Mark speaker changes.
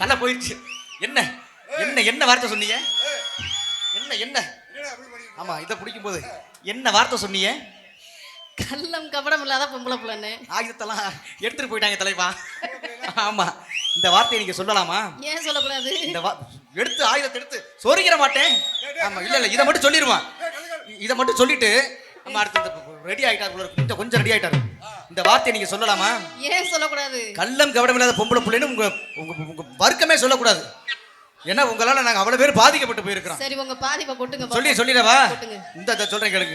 Speaker 1: தலை போயிடுச்சு. என்ன? என்ன என்ன வார்த்தை சொன்னீங்க? என்ன என்ன? ஆமா இதை பிடிக்கும் போது என்ன வார்த்தை சொன்னீங்க?
Speaker 2: கள்ளம் கபடம் இல்லாத பொம்பளை பிள்ளைன்னு.
Speaker 1: ஆயுதத்தெல்லாம் எடுத்துட்டு போயிட்டாங்க தலைவா. ஆமா இந்த வார்த்தையை நீங்க சொல்லலாமா?
Speaker 2: ஏன் சொல்லக்கூடாது?
Speaker 1: இந்த எடுத்து ஆயுதத்தை எடுத்து சொருகிற மாட்டேன். ஆமா இல்ல இல்ல இதை மட்டும் சொல்லிடுவான். இதை மட்டும் சொல்லிட்டு நம்ம அடுத்து ரெடி ஆயிட்டாரு கொஞ்சம் ரெடி ஆயிட்டாரு. இந்த வார்த்தையை நீங்க சொல்லலாமா?
Speaker 2: ஏன் சொல்லக்கூடாது?
Speaker 1: கள்ளம் கவடம் இல்லாத பொம்பளை பிள்ளைன்னு உங்க உங்க உங்க வர்க்கமே சொல்லக்கூடாது. ஏன்னா உங்களால நாங்க அவ்வளவு பேர் பாதிக்கப்பட்டு போயிருக்கிறோம்.
Speaker 2: சரி உங்க பாதிப்பை கொட்டுங்க
Speaker 1: சொல்லி சொல்லிடவா. இந்த சொல்றேன் கேளுங்க.